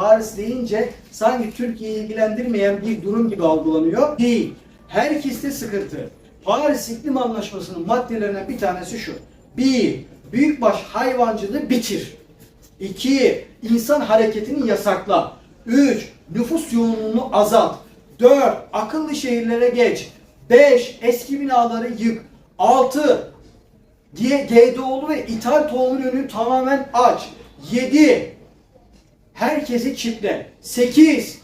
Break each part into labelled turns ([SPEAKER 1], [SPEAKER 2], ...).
[SPEAKER 1] Paris deyince sanki Türkiye'yi ilgilendirmeyen bir durum gibi algılanıyor. Değil. Herkeste sıkıntı. Paris İklim Anlaşması'nın maddelerinden bir tanesi şu. Bir, büyükbaş hayvancılığı bitir. İki, insan hareketini yasakla. Üç, nüfus yoğunluğunu azalt. Dört, akıllı şehirlere geç. Beş, eski binaları yık. Altı, GDO'lu ve ithal tohum ürünü tamamen aç. 7. Herkesi çiple. 8.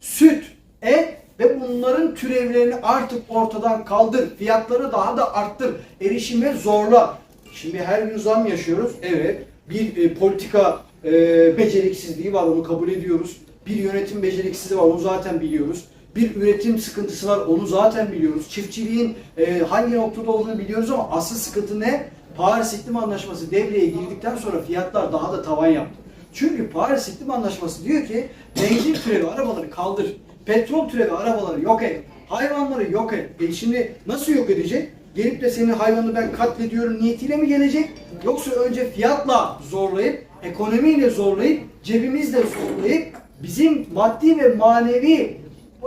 [SPEAKER 1] Süt, et ve bunların türevlerini artık ortadan kaldır. Fiyatları daha da arttır. Erişime zorla. Şimdi her gün zam yaşıyoruz. Evet. Bir e, politika e, beceriksizliği var onu kabul ediyoruz. Bir yönetim beceriksizliği var onu zaten biliyoruz. Bir üretim sıkıntısı var onu zaten biliyoruz. Çiftçiliğin e, hangi noktada olduğunu biliyoruz ama asıl sıkıntı ne? Paris İklim Anlaşması devreye girdikten sonra fiyatlar daha da tavan yaptı. Çünkü Paris İklim Anlaşması diyor ki benzin türevi arabaları kaldır. Petrol türevi arabaları yok et. Hayvanları yok et. E şimdi nasıl yok edecek? Gelip de senin hayvanı ben katlediyorum niyetiyle mi gelecek? Yoksa önce fiyatla zorlayıp, ekonomiyle zorlayıp, cebimizle zorlayıp, bizim maddi ve manevi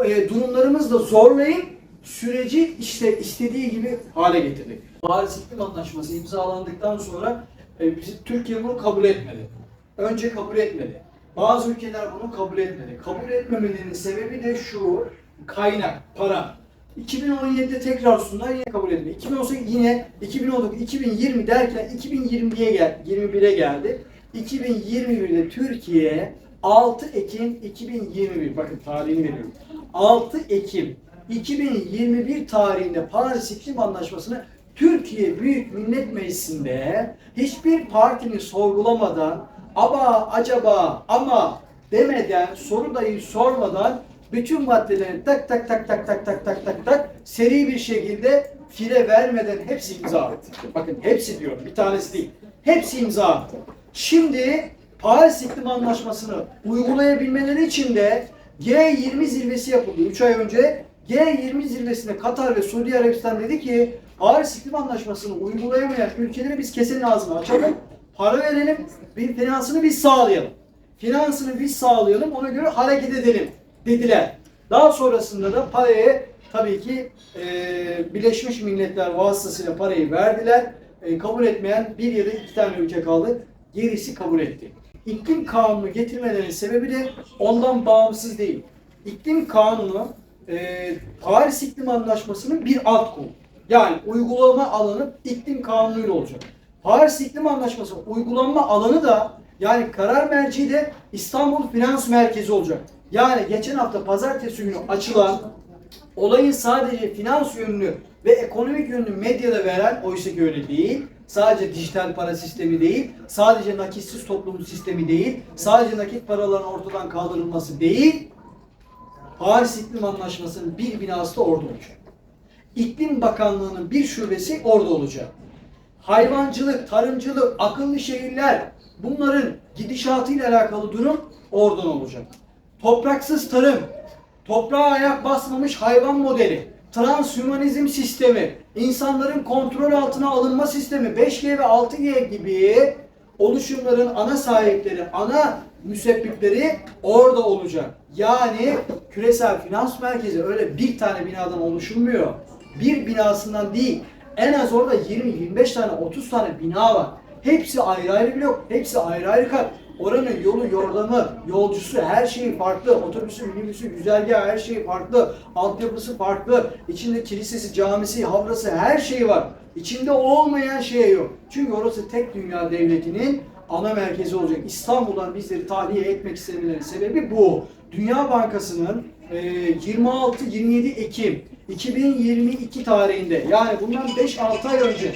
[SPEAKER 1] e, durumlarımızla zorlayıp süreci işte istediği gibi hale getirdik. Paris İklim Anlaşması imzalandıktan sonra e, bizi, Türkiye bunu kabul etmedi. Önce kabul etmedi. Bazı ülkeler bunu kabul etmedi. Kabul etmemelerinin sebebi de şu, kaynak, para. 2017'de tekrar sundular yine kabul edildi. 2018 yine 2019, 2020 derken 2020'ye gel, 21'e geldi. 2021'de Türkiye 6 Ekim 2021 bakın tarihini veriyorum. 6 Ekim 2021 tarihinde Paris İklim Anlaşması'nı Türkiye Büyük Millet Meclisi'nde hiçbir partinin sorgulamadan ama acaba ama demeden soru dahi sormadan bütün maddelerini tak tak tak tak tak tak tak tak tak seri bir şekilde fire vermeden hepsi imza attı. Bakın hepsi diyorum bir tanesi değil. Hepsi imza attı. Şimdi Paris İklim Anlaşması'nı uygulayabilmeleri için de G20 zirvesi yapıldı 3 ay önce. G20 zirvesinde Katar ve Suudi Arabistan dedi ki Paris İklim Anlaşması'nı uygulayamayan ülkelere biz kesenin ağzını açalım, para verelim, bir finansını biz sağlayalım. Finansını biz sağlayalım, ona göre hareket edelim dediler. Daha sonrasında da parayı tabii ki e, Birleşmiş Milletler vasıtasıyla parayı verdiler. E, kabul etmeyen bir ya da iki tane ülke kaldı. Gerisi kabul etti. İklim kanunu getirmelerinin sebebi de ondan bağımsız değil. İklim kanunu e, Paris İklim Anlaşması'nın bir alt kolu. Yani uygulama alanı iklim kanunuyla olacak. Paris İklim Anlaşması uygulanma alanı da yani karar merci de İstanbul Finans Merkezi olacak. Yani geçen hafta pazartesi günü açılan olayın sadece finans yönünü ve ekonomik yönünü medyada veren oysa ki öyle değil. Sadece dijital para sistemi değil, sadece nakitsiz toplum sistemi değil, sadece nakit paraların ortadan kaldırılması değil. Paris İklim Anlaşması'nın bir binası da orada olacak. İklim Bakanlığı'nın bir şubesi orada olacak. Hayvancılık, tarımcılık, akıllı şehirler bunların gidişatıyla alakalı durum oradan olacak. Topraksız tarım, toprağa ayak basmamış hayvan modeli, transhümanizm sistemi, insanların kontrol altına alınma sistemi, 5G ve 6G gibi oluşumların ana sahipleri, ana müsebbipleri orada olacak. Yani küresel finans merkezi öyle bir tane binadan oluşmuyor. Bir binasından değil. En az orada 20-25 tane, 30 tane bina var. Hepsi ayrı ayrı blok, hepsi ayrı ayrı kat. Oranın yolu, yordamı, yolcusu, her şeyi farklı. Otobüsü, minibüsü, güzergahı her şeyi farklı. Altyapısı farklı. İçinde kilisesi, camisi, havrası her şeyi var. İçinde olmayan şey yok. Çünkü orası tek dünya devletinin ana merkezi olacak. İstanbul'dan bizleri tahliye etmek istemelerinin sebebi bu. Dünya Bankası'nın e, 26-27 Ekim 2022 tarihinde yani bundan 5-6 ay önce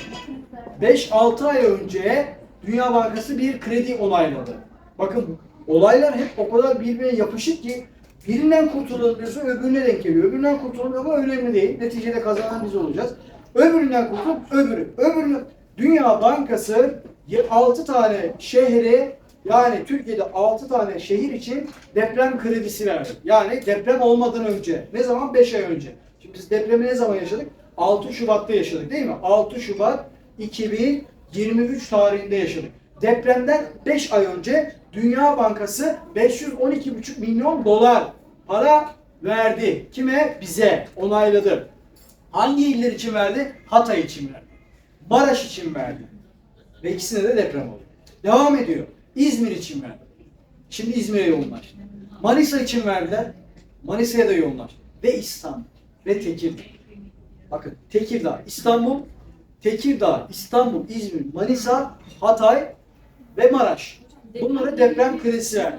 [SPEAKER 1] 5-6 ay önce Dünya Bankası bir kredi onayladı. Bakın olaylar hep o kadar birbirine yapışık ki birinden kurtulabiliyorsun öbürüne denk geliyor. Öbüründen kurtulamıyor ama önemli değil. Neticede kazanan biz olacağız. Öbüründen kurtulup öbürü. Öbürünü Dünya Bankası 6 tane şehre yani Türkiye'de 6 tane şehir için deprem kredisi verdi. Yani deprem olmadan önce. Ne zaman? 5 ay önce. Şimdi biz depremi ne zaman yaşadık? 6 Şubat'ta yaşadık değil mi? 6 Şubat 2023 tarihinde yaşadık. Depremden 5 ay önce Dünya Bankası 512,5 milyon dolar para verdi. Kime? Bize. Onayladı. Hangi iller için verdi? Hatay için verdi. Maraş için verdi. Ve ikisine de deprem oldu. Devam ediyor. İzmir için verdi. Şimdi İzmir'e yoğunlaştı. Manisa için verdiler. Manisa'ya da yoğunlaştı. Ve İstanbul. Ve Tekirdağ. Bakın Tekirdağ, İstanbul, Tekirdağ, İstanbul, İzmir, Manisa, Hatay ve Maraş. Bunlara deprem kredisi verdi.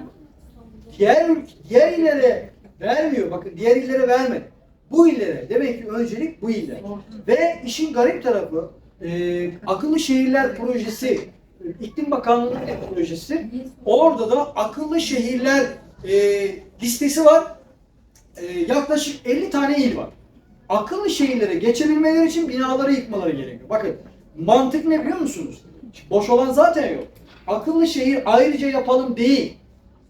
[SPEAKER 1] Diğer, diğer illere vermiyor. Bakın diğer illere vermedi. Bu illere. Demek ki öncelik bu iller. Ve işin garip tarafı e, akıllı şehirler projesi, İklim Bakanlığı'nın projesi. Orada da akıllı şehirler e, listesi var. E, yaklaşık 50 tane il var. Akıllı şehirlere geçebilmeleri için binaları yıkmaları gerekiyor. Bakın mantık ne biliyor musunuz? Boş olan zaten yok. Akıllı şehir ayrıca yapalım değil.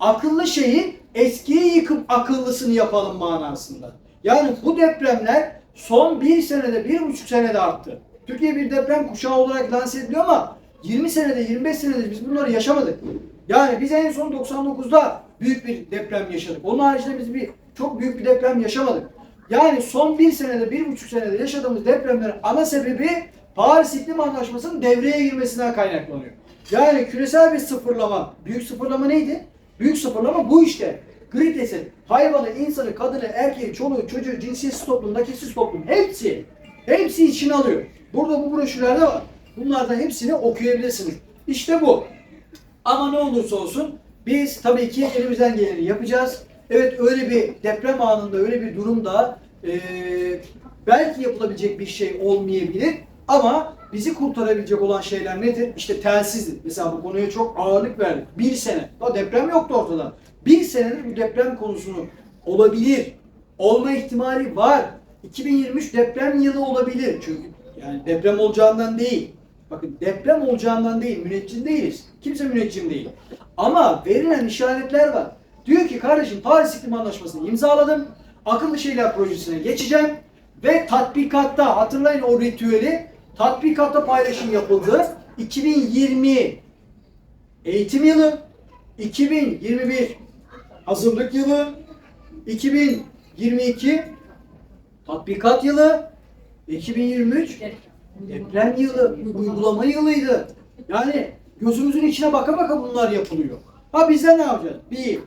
[SPEAKER 1] Akıllı şehir eskiyi yıkıp akıllısını yapalım manasında. Yani bu depremler son bir senede, bir buçuk senede arttı. Türkiye bir deprem kuşağı olarak lanse ediliyor ama 20 senede, 25 senede biz bunları yaşamadık. Yani biz en son 99'da büyük bir deprem yaşadık. Onun haricinde biz bir çok büyük bir deprem yaşamadık. Yani son bir senede, bir buçuk senede yaşadığımız depremlerin ana sebebi Paris İklim Anlaşması'nın devreye girmesinden kaynaklanıyor. Yani küresel bir sıfırlama. Büyük sıfırlama neydi? Büyük sıfırlama bu işte. Grites'in hayvanı, insanı, kadını, erkeği, çoluğu, çocuğu, cinsiyetsiz toplum, nakitsiz toplum hepsi, hepsi içine alıyor. Burada bu broşürlerde var. Bunlardan hepsini okuyabilirsiniz. İşte bu. Ama ne olursa olsun biz tabii ki elimizden geleni yapacağız. Evet öyle bir deprem anında öyle bir durumda eee, belki yapılabilecek bir şey olmayabilir ama bizi kurtarabilecek olan şeyler nedir? İşte telsizdir. Mesela bu konuya çok ağırlık verdik. Bir sene. Daha deprem yoktu ortada. Bir senedir bu deprem konusunu olabilir. Olma ihtimali var. 2023 deprem yılı olabilir. Çünkü yani deprem olacağından değil. Bakın deprem olacağından değil, müneccim değiliz. Kimse müneccim değil. Ama verilen işaretler var. Diyor ki kardeşim Paris İklim Anlaşması'nı imzaladım. Akıllı Şehirler Projesi'ne geçeceğim. Ve tatbikatta, hatırlayın o ritüeli, tatbikatta paylaşım yapıldı. 2020 eğitim yılı, 2021 hazırlık yılı, 2022 tatbikat yılı, 2023 deprem yılı, uygulama yılıydı. Yani gözümüzün içine baka baka bunlar yapılıyor. Ha bizler ne yapacağız? Bir,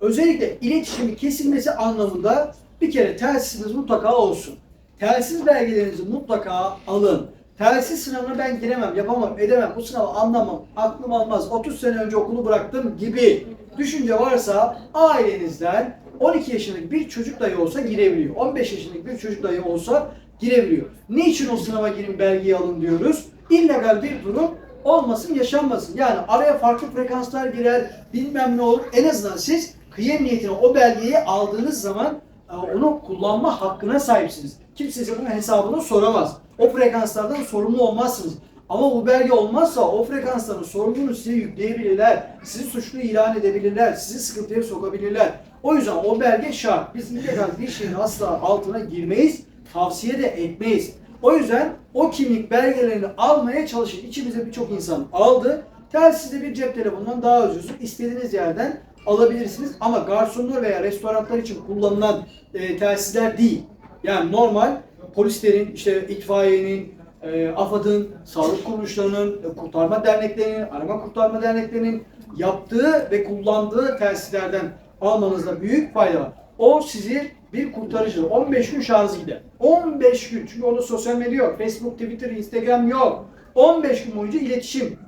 [SPEAKER 1] özellikle iletişimin kesilmesi anlamında bir kere telsiziniz mutlaka olsun. Telsiz belgelerinizi mutlaka alın. Telsiz sınavına ben giremem, yapamam, edemem, bu sınavı anlamam, aklım almaz, 30 sene önce okulu bıraktım gibi düşünce varsa ailenizden 12 yaşındaki bir çocuk dahi olsa girebiliyor. 15 yaşındaki bir çocuk dahi olsa girebiliyor. Niçin o sınava girin belgeyi alın diyoruz? İllegal bir durum olmasın, yaşanmasın. Yani araya farklı frekanslar girer, bilmem ne olur. En azından siz kıyım niyetine o belgeyi aldığınız zaman e, onu kullanma hakkına sahipsiniz. Kimse size bunun hesabını soramaz. O frekanslardan sorumlu olmazsınız. Ama bu belge olmazsa o frekansların sorumluluğunu size yükleyebilirler. Sizi suçlu ilan edebilirler. Sizi sıkıntıya sokabilirler. O yüzden o belge şart. Biz illegal bir şeyin asla altına girmeyiz. Tavsiye de etmeyiz. O yüzden o kimlik belgelerini almaya çalışın. İçimize birçok insan aldı. Telsizde bir cep telefonundan daha ucuz. İstediğiniz yerden alabilirsiniz. Ama garsonlar veya restoranlar için kullanılan e, telsizler değil. Yani normal polislerin, işte itfaiyenin, e, AFAD'ın, sağlık kuruluşlarının, e, kurtarma derneklerinin, arama kurtarma derneklerinin yaptığı ve kullandığı telsizlerden almanızda büyük fayda var. O sizi bir kurtarıcıdır. 15 gün şarjı gider. 15 gün. Çünkü onun sosyal medya yok. Facebook, Twitter, Instagram yok. 15 gün boyunca iletişim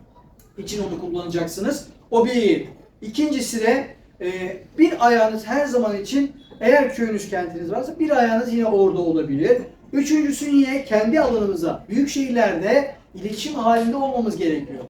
[SPEAKER 1] için onu kullanacaksınız. O bir. İkincisi de e, bir ayağınız her zaman için eğer köyünüz kentiniz varsa bir ayağınız yine orada olabilir. Üçüncüsü yine kendi alanımıza büyük şehirlerde iletişim halinde olmamız gerekiyor.